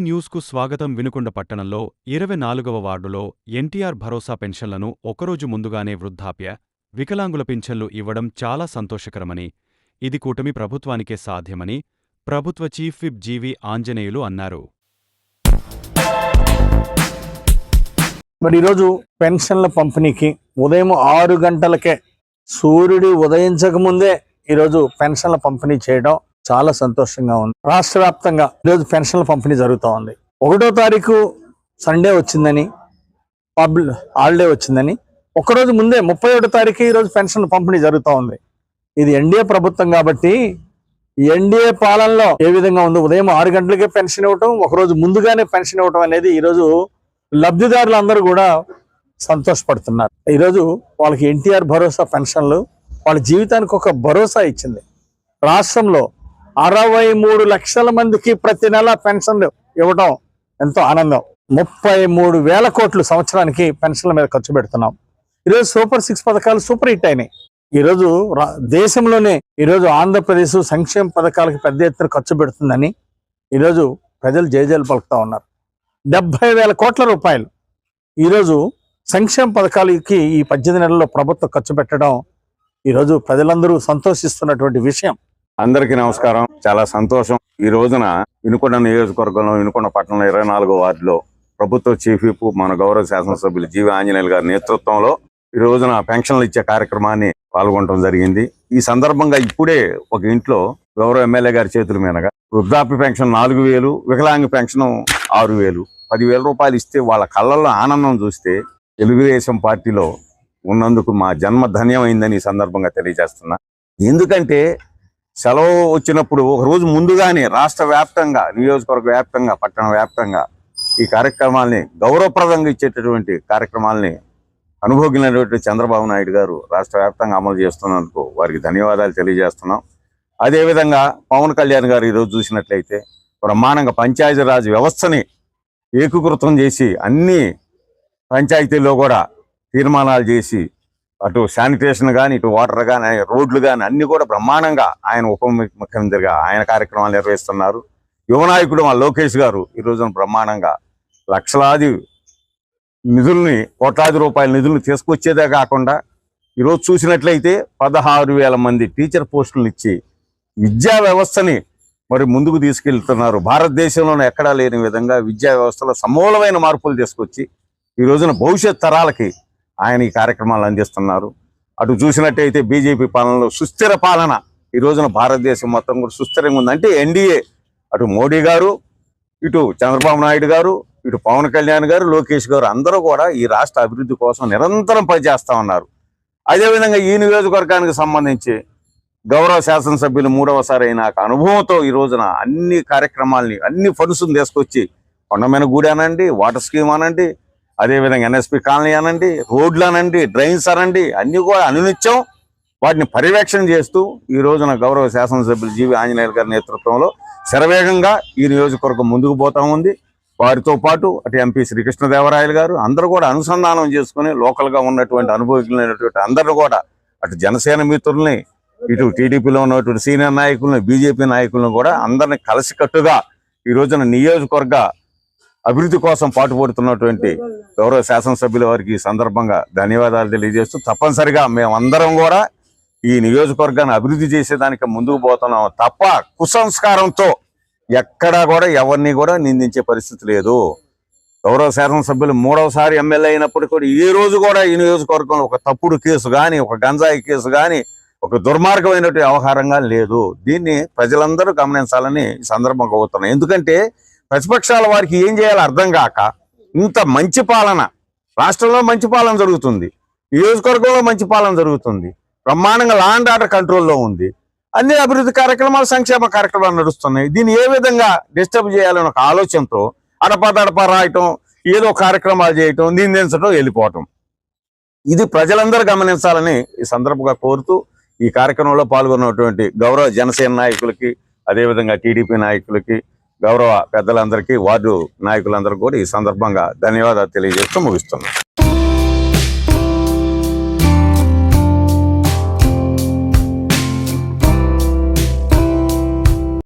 న్యూస్కు స్వాగతం వినుకొండ పట్టణంలో ఇరవై నాలుగవ వార్డులో ఎన్టీఆర్ భరోసా పెన్షన్లను ఒకరోజు ముందుగానే వృద్ధాప్య వికలాంగుల పింఛన్లు ఇవ్వడం చాలా సంతోషకరమని ఇది కూటమి ప్రభుత్వానికే సాధ్యమని ప్రభుత్వ చీఫ్ విప్ జీవి ఆంజనేయులు అన్నారు. మరి ఈరోజు పెన్షన్ల పంపిణీకి ఉదయం ఆరు గంటలకే సూర్యుడు ఉదయించకముందే ఈరోజు పెన్షన్ల పంపిణీ చేయడం చాలా సంతోషంగా ఉంది. రాష్ట్ర వ్యాప్తంగా ఈరోజు పెన్షన్ల పంపిణీ జరుగుతూ ఉంది. ఒకటో తారీఖు సండే వచ్చిందని పబ్లిక్ హాలిడే వచ్చిందని ఒకరోజు ముందే ముప్పై ఒకటో తారీఖు ఈరోజు పెన్షన్ పంపిణీ జరుగుతూ ఉంది. ఇది ఎన్డీఏ ప్రభుత్వం కాబట్టి ఎన్డీఏ పాలనలో ఏ విధంగా ఉందో? ఉదయం ఆరు గంటలకే పెన్షన్ ఇవ్వటం ఒకరోజు ముందుగానే పెన్షన్ ఇవ్వటం అనేది ఈరోజు లబ్ధిదారులందరూ కూడా సంతోషపడుతున్నారు. ఈరోజు వాళ్ళకి ఎన్టీఆర్ భరోసా పెన్షన్లు వాళ్ళ జీవితానికి ఒక భరోసా ఇచ్చింది. రాష్ట్రంలో అరవై మూడు లక్షల మందికి ప్రతి నెల పెన్షన్లు ఇవ్వడం ఎంతో ఆనందం. ముప్పై మూడు వేల కోట్లు సంవత్సరానికి పెన్షన్ల మీద ఖర్చు పెడుతున్నాం. ఈరోజు సూపర్ సిక్స్ పథకాలు సూపర్ హిట్ అయినాయి. ఈరోజు రా- దేశంలోనే ఈరోజు ఆంధ్రప్రదేశ్ సంక్షేమ పథకాలకు పెద్ద ఎత్తున ఖర్చు పెడుతుందని ఈరోజు ప్రజలు జయజలు పలుకుతూ ఉన్నారు. డెబ్బై వేల కోట్ల రూపాయలు ఈరోజు సంక్షేమ పథకాలకి ఈ పద్దెనిమిది నెలల్లో ప్రభుత్వం ఖర్చు పెట్టడం ఈరోజు ప్రజలందరూ సంతోషిస్తున్నటువంటి విషయం. అందరికీ నమస్కారం. చాలా సంతోషం. ఈ రోజున వినుకొండ నియోజకవర్గంలో వినుకొండ పట్టణంలో ఇరవై నాలుగో వార్డులో ప్రభుత్వ చీఫ్ విప్ మన గౌరవ శాసనసభ్యులు జీవి ఆంజనేయులు గారి నేతృత్వంలో ఈ రోజున పెన్షన్లు ఇచ్చే కార్యక్రమాన్ని పాల్గొనడం జరిగింది. ఈ సందర్భంగా ఇప్పుడే ఒక ఇంట్లో గౌరవ ఎమ్మెల్యే గారి చేతుల మీదగా వృద్ధాప్య పెన్షన్ నాలుగు వేలు వికలాంగ పెన్షన్ ఆరు వేలు పదివేల రూపాయలు ఇస్తే వాళ్ళ కళ్ళల్లో ఆనందం చూస్తే తెలుగుదేశం పార్టీలో ఉన్నందుకు మా జన్మ ధన్యమైందని ఈ సందర్భంగా తెలియజేస్తున్నా. ఎందుకంటే సెలవు వచ్చినప్పుడు ఒక రోజు ముందుగానే రాష్ట్ర వ్యాప్తంగా నియోజకవర్గ వ్యాప్తంగా పట్టణ వ్యాప్తంగా ఈ కార్యక్రమాల్ని గౌరవప్రదంగా ఇచ్చేటటువంటి కార్యక్రమాల్ని అనుభోగినటువంటి చంద్రబాబు నాయుడు గారు రాష్ట్ర వ్యాప్తంగా అమలు చేస్తున్నందుకు వారికి ధన్యవాదాలు తెలియజేస్తున్నాం. అదేవిధంగా పవన్ కళ్యాణ్ గారు ఈరోజు చూసినట్లయితే బ్రహ్మాండంగా పంచాయతీరాజ్ వ్యవస్థని ఏకీకృతం చేసి అన్ని పంచాయతీల్లో కూడా తీర్మానాలు చేసి అటు శానిటేషన్ కానీ ఇటు వాటర్ కానీ రోడ్లు కానీ అన్ని కూడా బ్రహ్మాండంగా ఆయన ఉప ముఖ్యమంత్రిగా ఆయన కార్యక్రమాలు నిర్వహిస్తున్నారు. యువ నాయకుడు మా లోకేష్ గారు ఈ రోజున బ్రహ్మాండంగా లక్షలాది నిధుల్ని కోట్లాది రూపాయల నిధులను తీసుకొచ్చేదే కాకుండా ఈరోజు చూసినట్లయితే పదహారు వేల మంది టీచర్ పోస్టులను ఇచ్చి విద్యా వ్యవస్థని మరి ముందుకు తీసుకెళ్తున్నారు. భారతదేశంలోనే ఎక్కడా లేని విధంగా విద్యా వ్యవస్థలో సమూలమైన మార్పులు తీసుకొచ్చి ఈ రోజున భవిష్యత్ తరాలకి ఆయన ఈ కార్యక్రమాలు అందిస్తున్నారు. అటు చూసినట్టయితే బీజేపీ పాలనలో సుస్థిర పాలన. ఈ రోజున భారతదేశం మొత్తం కూడా సుస్థిరంగా ఉంది. అంటే ఎన్డీఏ అటు మోడీ గారు ఇటు చంద్రబాబు నాయుడు గారు ఇటు పవన్ కళ్యాణ్ గారు లోకేష్ గారు అందరూ కూడా ఈ రాష్ట్ర అభివృద్ధి కోసం నిరంతరం పనిచేస్తా ఉన్నారు. అదేవిధంగా ఈ నియోజకవర్గానికి సంబంధించి గౌరవ శాసనసభ్యులు మూడవసారి అయిన అనుభవంతో ఈ రోజున అన్ని కార్యక్రమాల్ని అన్ని ఫండ్స్ తీసుకొచ్చి కొండమైన గుడి అనండి వాటర్ స్కీమ్ అనండి అదేవిధంగా ఎన్ఎస్పి కాలనీ అనండి రోడ్లు అనండి డ్రైన్స్ అనండి అన్ని కూడా అనునిత్యం వాటిని పర్యవేక్షణ చేస్తూ ఈ రోజున గౌరవ శాసనసభ్యులు జీవి ఆంజనేయులు గారి నేతృత్వంలో శరవేగంగా ఈ నియోజకవర్గం ముందుకు పోతా ఉంది. వారితో పాటు అటు ఎంపీ శ్రీకృష్ణదేవరాయలు గారు అందరూ కూడా అనుసంధానం చేసుకుని లోకల్గా ఉన్నటువంటి అనుభవజ్ఞులైనటువంటి అందరూ కూడా అటు జనసేన మిత్రుల్ని ఇటు టీడీపీలో ఉన్నటువంటి సీనియర్ నాయకులను బీజేపీ నాయకులను కూడా అందరిని కలిసికట్టుగా ఈ రోజున నియోజకవర్గ అభివృద్ధి కోసం పాటుపడుతున్నటువంటి గౌరవ శాసనసభ్యుల వారికి ఈ సందర్భంగా ధన్యవాదాలు తెలియజేస్తూ తప్పనిసరిగా మేమందరం కూడా ఈ నియోజకవర్గాన్ని అభివృద్ధి చేసేదానికి ముందుకు పోతున్నాం తప్ప కుసంస్కారంతో ఎక్కడా కూడా ఎవరిని కూడా నిందించే పరిస్థితి లేదు. గౌరవ శాసనసభ్యులు మూడవసారి ఎమ్మెల్యే అయినప్పుడు కూడా ఈ రోజు కూడా ఈ నియోజకవర్గంలో ఒక తప్పుడు కేసు కానీ ఒక గంజాయి కేసు కానీ ఒక దుర్మార్గమైనటువంటి వ్యవహారంగా లేదు. దీన్ని ప్రజలందరూ గమనించాలని ఈ సందర్భంగా కోరుతున్నాను ఎందుకంటే ప్రతిపక్షాల వారికి ఏం చేయాలో అర్థం కాక ఇంత మంచి పాలన రాష్ట్రంలో మంచి పాలన జరుగుతుంది నియోజకవర్గంలో మంచి పాలన జరుగుతుంది బ్రహ్మాండంగా లా అండ్ ఆర్డర్ కంట్రోల్లో ఉంది అన్ని అభివృద్ధి కార్యక్రమాలు సంక్షేమ కార్యక్రమాలు నడుస్తున్నాయి. దీన్ని ఏ విధంగా డిస్టర్బ్ చేయాలని ఒక ఆలోచనతో అడపదడప రాయటం ఏదో కార్యక్రమాలు చేయటం నిందించడం వెళ్ళిపోవటం. ఇది ప్రజలందరూ గమనించాలని ఈ సందర్భంగా కోరుతూ ఈ కార్యక్రమంలో పాల్గొన్నటువంటి గౌరవ జనసేన నాయకులకి అదేవిధంగా టీడీపీ నాయకులకి గౌరవ పెద్దలందరికీ వార్డు నాయకులందరికీ కూడా ఈ సందర్భంగా ధన్యవాదాలు తెలియజేస్తూ ముగిస్తున్నాను